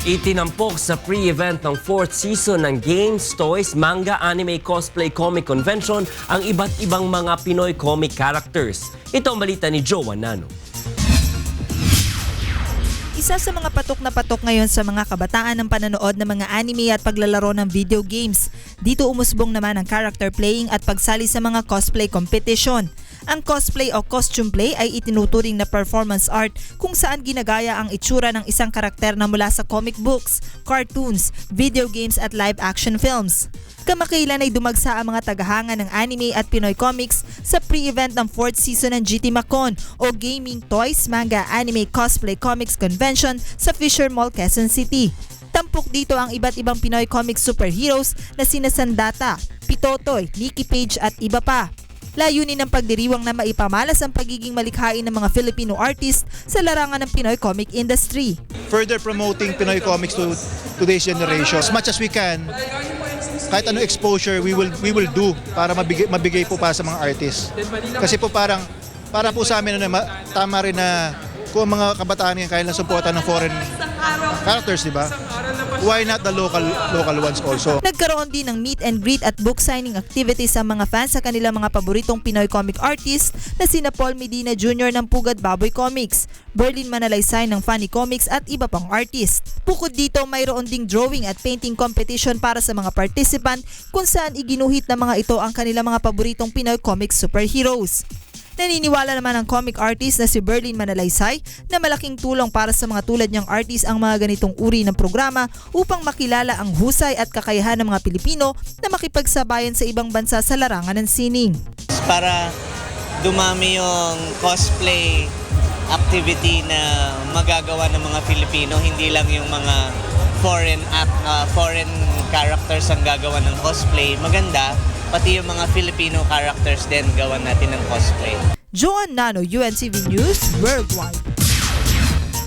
Itinampok sa pre-event ng fourth season ng Games, Toys, Manga, Anime, Cosplay, Comic Convention ang iba't ibang mga Pinoy comic characters. Ito ang balita ni Joan Nano. Isa sa mga patok na patok ngayon sa mga kabataan ng pananood ng mga anime at paglalaro ng video games. Dito umusbong naman ang character playing at pagsali sa mga cosplay competition. Ang cosplay o costume play ay itinuturing na performance art kung saan ginagaya ang itsura ng isang karakter na mula sa comic books, cartoons, video games at live action films. Kamakailan ay dumagsa ang mga tagahanga ng anime at Pinoy comics sa pre-event ng 4th season ng GT Macon o Gaming Toys, Manga, Anime, Cosplay, Comics Convention sa Fisher Mall, Quezon City. Tampok dito ang iba't ibang Pinoy comics superheroes na sina Sandata, Pitotoy, Nikki Page at iba pa. Layunin ng pagdiriwang na maipamalas ang pagiging malikhain ng mga Filipino artist sa larangan ng Pinoy comic industry. further promoting Pinoy comics to today's generation. As much as we can, kahit ano exposure we will we will do para mabigay mabigay po para sa mga artists. Kasi po parang para po sa amin ma- tama rin na kung mga kabataan ngayon kaya lang suporta ng foreign characters, di ba? Why not the local local ones also? Nagkaroon din ng meet and greet at book signing activities sa mga fans sa kanilang mga paboritong Pinoy comic artist na sina Paul Medina Jr. ng Pugad Baboy Comics, Berlin Manalaysay ng Funny Comics at iba pang artist. Bukod dito, mayroon ding drawing at painting competition para sa mga participant kung saan iginuhit ng mga ito ang kanilang mga paboritong Pinoy comic superheroes. Naniniwala naman ang comic artist na si Berlin Manalaysay na malaking tulong para sa mga tulad niyang artist ang mga ganitong uri ng programa upang makilala ang husay at kakayahan ng mga Pilipino na makipagsabayan sa ibang bansa sa larangan ng sining. para dumami yung cosplay activity na magagawa ng mga Filipino, hindi lang yung mga foreign act, uh, foreign characters ang gagawa ng cosplay. Maganda, pati yung mga Filipino characters din gawan natin ng cosplay. Joan Nano, UNCV News, Worldwide.